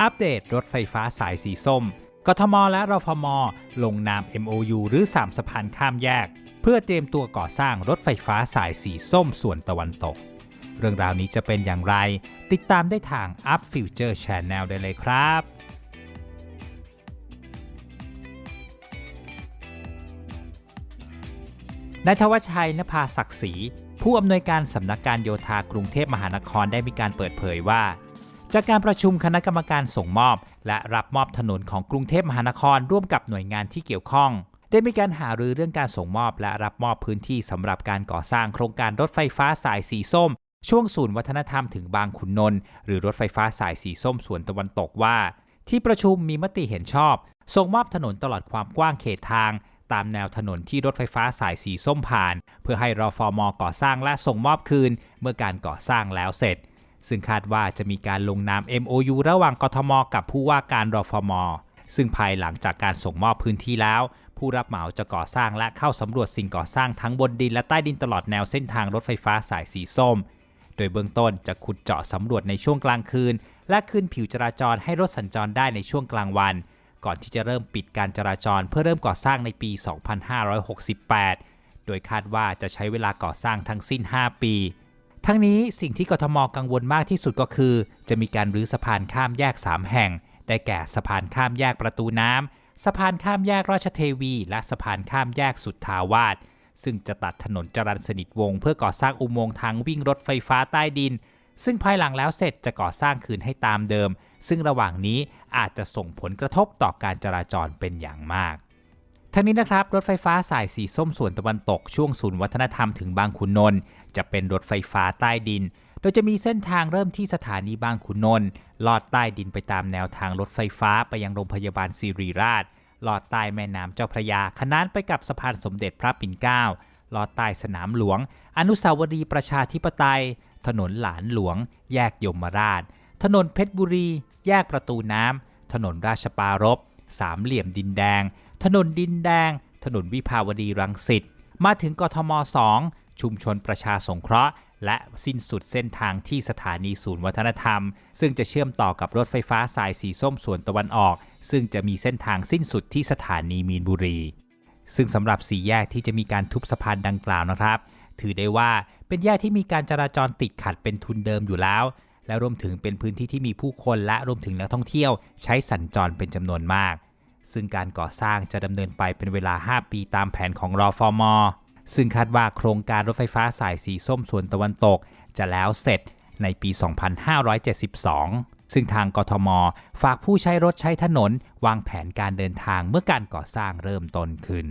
อัปเดตรถไฟฟ้าสายสีส้ม กทมและรฟม ลงนาม MOU หรือ 3 สะพานข้ามแยก เพื่อเตรียมตัวก่อสร้างรถไฟฟ้าสายสีส้มส่วนตะวันตก เรื่องราวนี้จะเป็นอย่างไร ติดตามได้ทาง Up Future Channel ได้เลยครับนายทวชชัยนภาศักดิ์ศรีผู้อำนวยการสำนักการโยธากรุงเทพมหานครได้มีการเปิดเผยว่า จากการประชุมคณะกรรมการส่งมอบ และรับมอบถนนของกรุงเทพมหานครร่วมกับหน่วยงานที่เกี่ยวข้อง ได้มีการหารือเรื่องการส่งมอบ และรับมอบพื้นที่สำหรับการก่อสร้างโครงการรถไฟฟ้าสายสีส้ม ช่วงศูนย์วัฒนธรรมถึงบางขุนนนท์หรือรถไฟฟ้าสายสีส้มส่วนตะวันตกว่า ที่ประชุมมีมติเห็นชอบ ส่งมอบถนนตลอดความกว้างเขตทางตามแนวถนนที่รถไฟฟ้าสายสีส้มผ่าน เพื่อให้รอฟอมก่อสร้างและส่งมอบคืน เมื่อการก่อสร้างแล้วเสร็จ ซึ่งคาดว่าจะมีการลงนาม MOU ระหว่างกทม กับผู้ว่าการรฟม ซึ่งภายหลังจากการส่งมอบพื้นที่แล้ว ผู้รับเหมาจะก่อสร้างและเข้าสำรวจสิ่งก่อสร้างทั้งบนดินและใต้ดินตลอดแนวเส้นทางรถไฟฟ้าสายสีส้ม โดยเบื้องต้นจะขุดเจาะสำรวจในช่วงกลางคืน และขึ้นผิวจราจรให้รถสัญจรได้ในช่วงกลางวัน ก่อนที่จะเริ่มปิดการจราจรเพื่อเริ่มก่อสร้างในปี 2568 โดยคาดว่าจะใช้เวลาก่อสร้างทั้งสิ้น 5 ปี ทั้งนี้สิ่งที่กทมกังวลมากที่สุดก็คือ จะมีการรื้อสะพานข้ามแยก 3 แห่ง ได้แก่สะพานข้ามแยกประตูน้ำสะพานข้ามแยกราชเทวี และสะพานข้ามแยกสุทธาวาสซึ่งจะตัดถนนจรัญสนิทวง เพื่อก่อสร้างอุโมงค์ทางวิ่งรถไฟฟ้าใต้ดิน ซึ่งภายหลังแล้วเสร็จจะก่อสร้างคืนให้ตามเดิม ซึ่งระหว่างนี้อาจจะส่งผลกระทบต่อการจราจรเป็นอย่างมาก ทั้งนี้นะครับรถไฟฟ้าสายสีส้มส่วนตะวันตกช่วงศูนย์วัฒนธรรมถึงบางขุนนนท์จะเป็นรถไฟฟ้าใต้ดิน โดยจะมีเส้นทางเริ่มที่สถานีบางขุนนนท์ลอดใต้ดินไปตามแนวทางรถไฟฟ้าไปยังโรงพยาบาลศิริราช ลอดใต้แม่น้ำเจ้าพระยาขนานไปกับสะพานสมเด็จพระปิ่นเกล้าลอดใต้สนามหลวง อนุสาวรีย์ประชาธิปไตย ถนนหลานหลวง แยกยมราช ถนนเพชรบุรี แยกประตูน้ำถนนราชปารบสามเหลี่ยมดินแดง ถนนดินแดง ถนนวิภาวดีรังสิต มาถึงกทม 2 ชุมชนประชาสงเคราะห์ และสิ้นสุดเส้นทางที่สถานีศูนย์วัฒนธรรม ซึ่งจะเชื่อมต่อกับรถไฟฟ้าสายสีส้มส่วนตะวันออก ซึ่งจะมีเส้นทางสิ้นสุดที่สถานีมีนบุรี ซึ่งสำหรับสี่แยกที่จะมีการทุบสะพานดังกล่าวนะครับ ถือได้ว่าเป็นแยกที่มีการจราจรติดขัดเป็นทุนเดิมอยู่แล้ว และรวมถึงเป็นพื้นที่ที่มีผู้คนและรวมถึงนักท่องเที่ยว ใช้สัญจรเป็นจำนวนมาก ซึ่งการก่อสร้างจะดำเนินไปเป็นเวลา 5 ปีตามแผนของรอฟอมซึ่งคาดว่าโครงการรถไฟฟ้าสายสีส้มส่วนตะวันตก จะแล้วเสร็จในปี 2572 ซึ่งทางกทม ฝากผู้ใช้รถใช้ถนน วางแผนการเดินทางเมื่อการก่อสร้างเริ่มต้นขึ้น